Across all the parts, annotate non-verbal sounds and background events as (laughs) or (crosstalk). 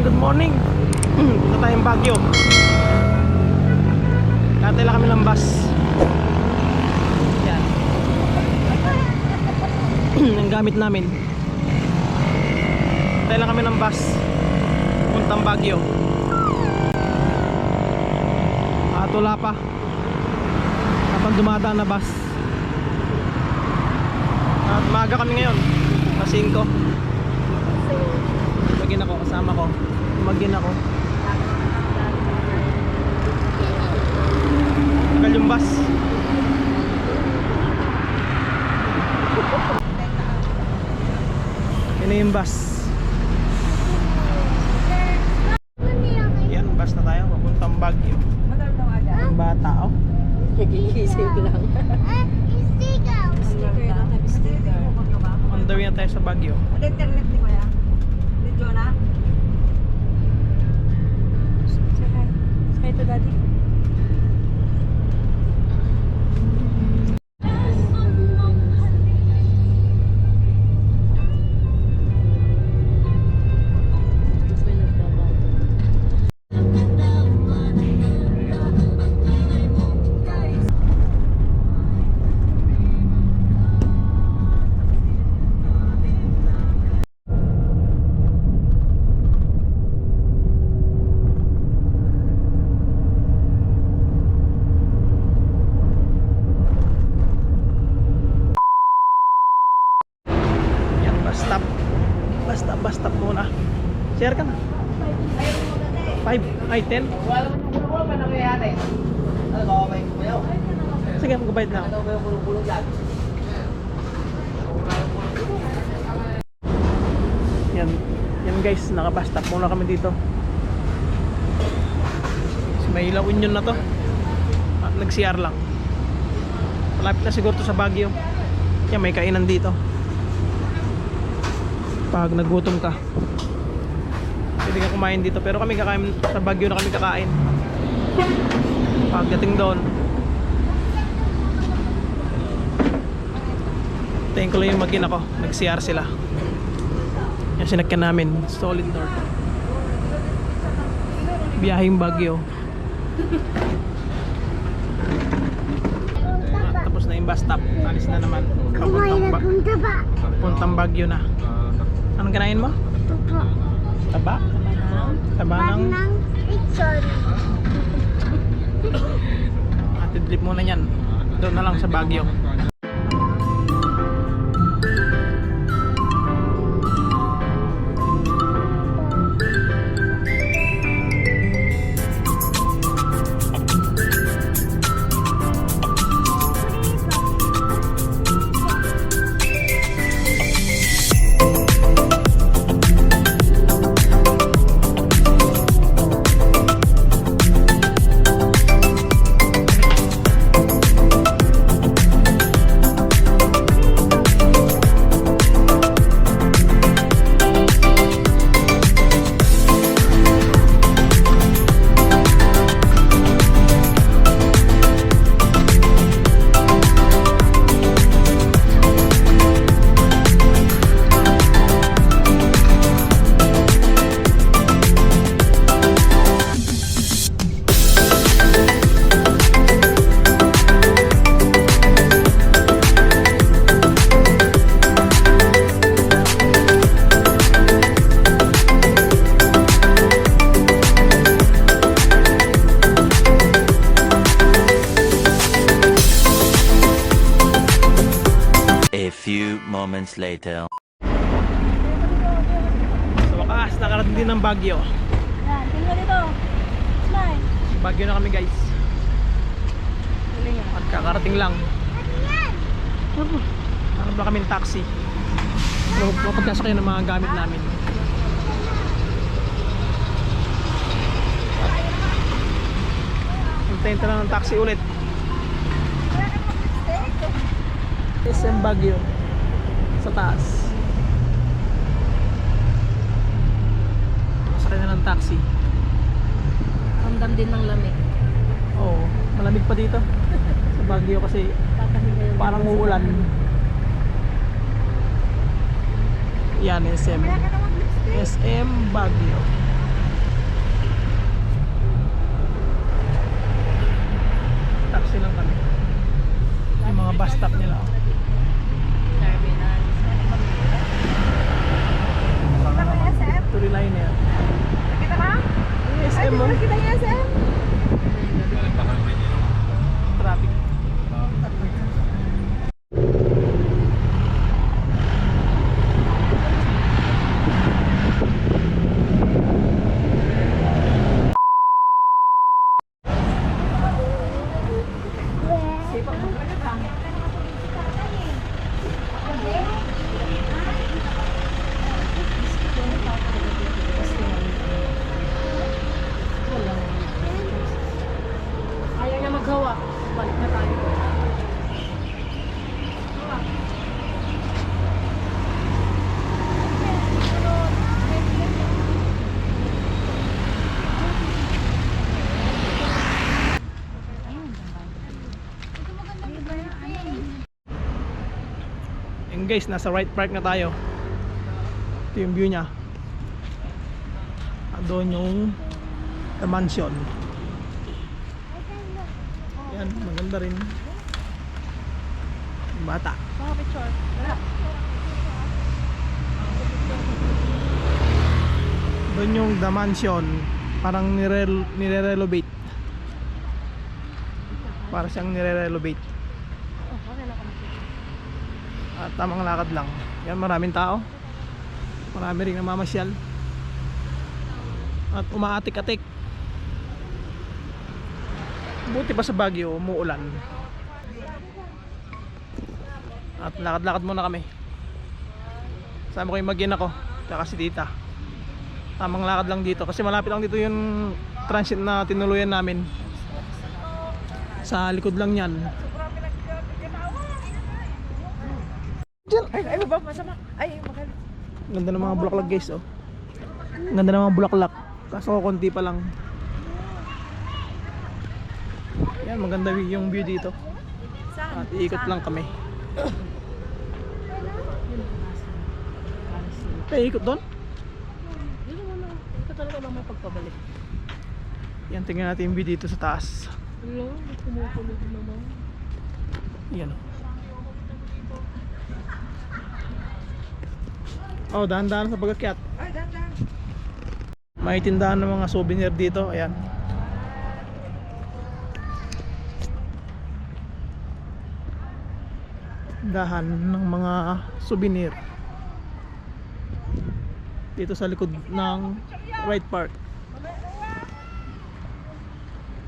everyone, good morning. Punta tayong Baguio. Lang kami ng bus. Yan. (clears throat) Ang gamit namin. Lang kami ng bus. Puntang Baguio. At wala pa. Habang dumadaan na bus. At maaga kami ngayon. Kasi 5. Magin ako, kasama ko. Magin ako. Tagal yung bus. Yan na yung bus. Yan, bus na tayo. Papuntang Baguio. Ang bata, oh. Nagigising lang. On the way na tayo sa Baguio. Ano internet ni Kuya? Jonah? Say hi. Say hi to daddy. Ay 10. Sige, magbabayad na ako. Yan. Yan guys, naka-bus stop muna kami dito. Si Maylaw Union na to. At nag-CR lang. Malapit na siguro to sa Baguio. Yan, may kainan dito. Pag nagutom ka. Pwede ka kumain dito. Pero kami kakain sa Baguio na kami kakain. Pagdating doon. Tingin ko lang yung magin ako. Nag-CR sila. Yan sinakyan namin. Solid North. Biyaheng Baguio. Tapos na yung bus stop. Alis na naman. Papuntang, ba- papuntang Baguio na. Anong kinain mo? Taba? Taba ng (laughs) atidlip muna yan. Doon na lang sa Baguio. Later. Sa wakas, nakarating din ng Baguio. Yan, tingnan dito. Smile. Baguio na kami guys. At kakarating lang. Ano ba kaming taxi? Mapagkasakay ng mga gamit namin. Hintayin tayo ng taxi ulit. SM Baguio sa taas. Sakay na ng taxi. Ramdam din ng lamig. Oo malamig pa dito. (laughs) Sa Baguio kasi parang uulan. Yan SM SM Baguio. Taxi lang kami. Yung mga bus stop guys, nasa right park na tayo. Ito yung view niya. Doon yung the mansion. Yan, maganda rin. Bata. Mga picture. Wala. Doon yung the mansion. Parang nire nire-renovate. Para siyang nire-renovate. Oh, okay na kami. At tamang lakad lang. Yan, maraming tao. Marami rin namamasyal. At umaatik-atik. Buti pa sa Baguio, umuulan. At lakad-lakad muna kami. Sama ko yung mag ako, tsaka si tita. Tamang lakad lang dito. Kasi malapit lang dito yung transit na tinuluyan namin. Sa likod lang yan. Ay, ay, baba, masama. Ay, makal. Ganda ng mga bulaklak guys oh. Ganda ng mga bulaklak. Kaso konti pa lang. Yan maganda yung view dito. Saan? At iikot lang kami. Kaya ikot doon? Hindi mo na. Ito talaga lang may pagpabalik. Yan tingnan natin yung view dito sa taas. Hello, kumukulog naman. Yan oh. Oh, dahan-dahan sa pagakyat. Ay, dandan. May tindahan ng mga souvenir dito. Ayan. Tindahan ng mga souvenir. Dito sa likod ng right park.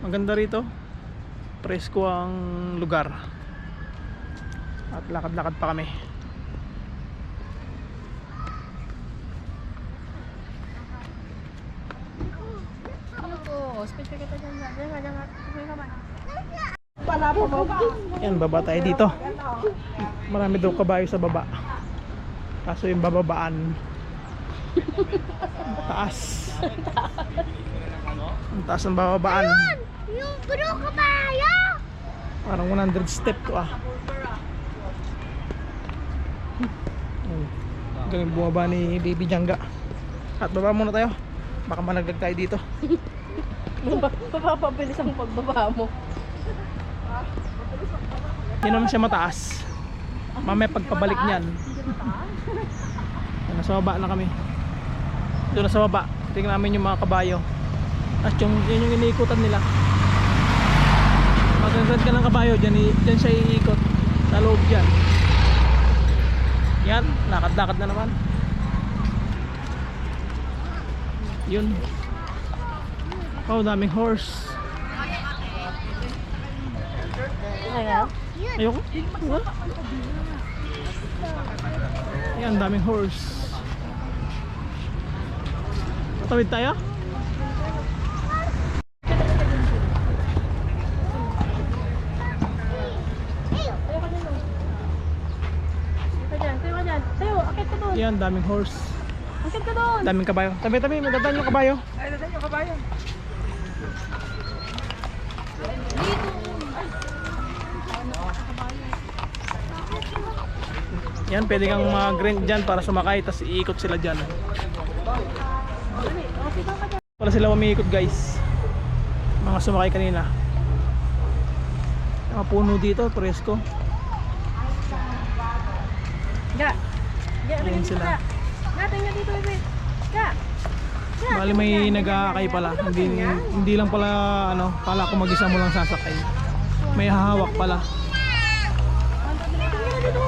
Maganda rito. Presko ang lugar. At lakad-lakad pa kami. Ano Special kita dyan. Dyan dyan ka man. Yan, baba tayo dito. Marami daw kabayo sa baba. Kaso yung bababaan. Taas. Ang taas ng bababaan. Yung bro kabayo! Parang 100 step to ah. Ayun. Galing bumaba ni Baby Jangga. At baba muna tayo. Baka malaglag tayo dito. Papapabilis ang pagbaba mo. Hindi naman siya mataas. Mamaya pagpabalik niyan. Yan, nasa baba na kami. Doon nasa baba. Tingnan namin yung mga kabayo. At yung, yun yung iniikutan nila. Magandang ka ng kabayo, dyan, dyan siya iikot. Sa loob dyan. Yan, lakad-lakad na naman. Yun. Oh, daming horse. Kaya? Ayoko. Wala. Ayan, daming horse. Tatawid tayo? Ayan, daming horse. Akit ka doon. Daming kabayo. Tabi, tabi, magdadaan yung kabayo. Ay, dada yung kabayo. Yan, pwede kang mag-rent dyan para sumakay, tapos iikot sila dyan. Wala sila umiikot guys. Mga sumakay kanina. Mga puno dito, presko. Ja, Ayan tingnan sila. Na, tingnan dito. Ja. Ja, Bali may ganyan, pala. ganyan. Hindi, hindi lang pala ano, kala ko mag-isa mo lang sasakay. May hahawak pala. Tingnan dito.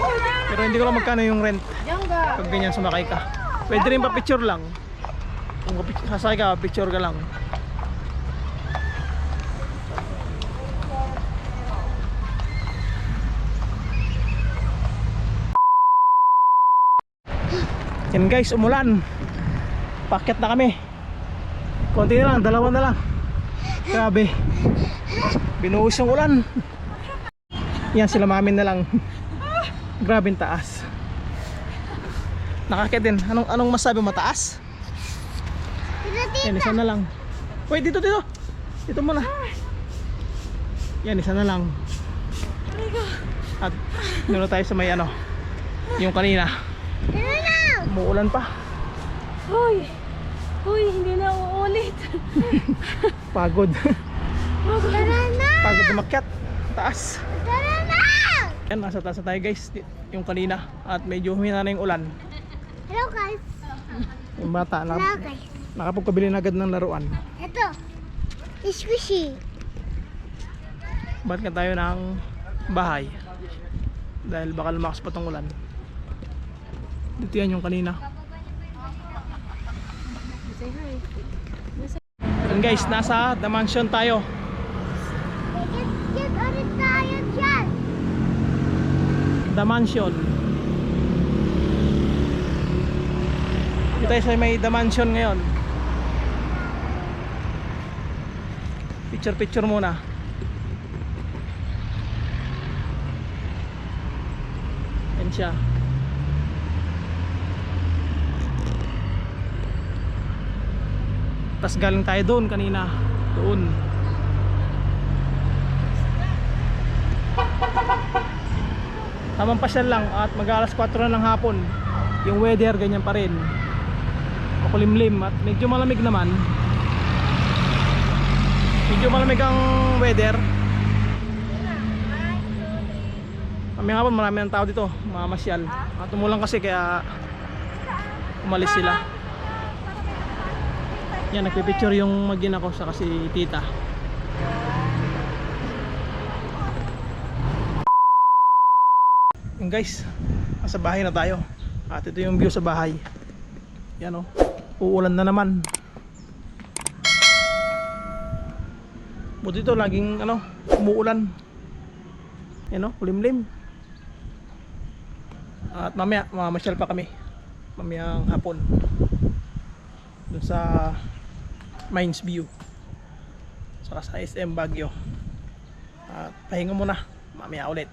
Oh, diyan. Pero hindi ko lang magkano yung rent pag ganyan sumakay ka. Pwede rin pa picture lang. Kung sasakay ka, picture ka lang. Yan guys, umulan. Paket na kami. Konti na lang, dalawa na lang. Grabe. Binuhos yung ulan. Yan, sila mamin na lang. Grabe taas. Nakakit din. Anong, anong masabi mataas? Yan, isa na lang. Wait, dito, dito. Dito muna. Yan, isa na lang. At doon na tayo sa may ano, yung kanina. Umuulan pa. Hoy. Hoy, hindi na uulit. (laughs) Pagod. Na! Pagod umakyat. Taas. Tara na! Yan, nasa taas tayo guys. Yung kanina. At medyo humina na yung ulan. Hello guys. Yung bata, Hello na, guys. nakapagpabili na agad ng laruan. Ito. Squishy. Balik na tayo ng bahay. Dahil baka lumakas pa tong ulan. Dito yan yung kanina. Yan guys, nasa The Mansion tayo. Get, get ulit tayo dyan. The Mansion. Dito tayo sa may The Mansion ngayon. Picture picture muna. Yan siya. Tapos galing tayo doon kanina. Doon. Tamang pasyal lang at mag alas 4 na ng hapon. Yung weather ganyan pa rin. Makulimlim at medyo malamig naman. Medyo malamig ang weather. Kami hapon marami ng tao dito, mamasyal. At umulan kasi kaya umalis sila. Yan, nagpipicture yung magina ko sa kasi tita. Yan guys, nasa bahay na tayo. At ito yung view sa bahay. Yan o, uulan na naman. Buti ito, laging ano, umuulan. Yan o, kulimlim. At mamaya, mamasyal pa kami. Mamayang hapon. Doon sa Mines View. Saka sa SM Baguio. At pahinga muna. Mamaya ulit.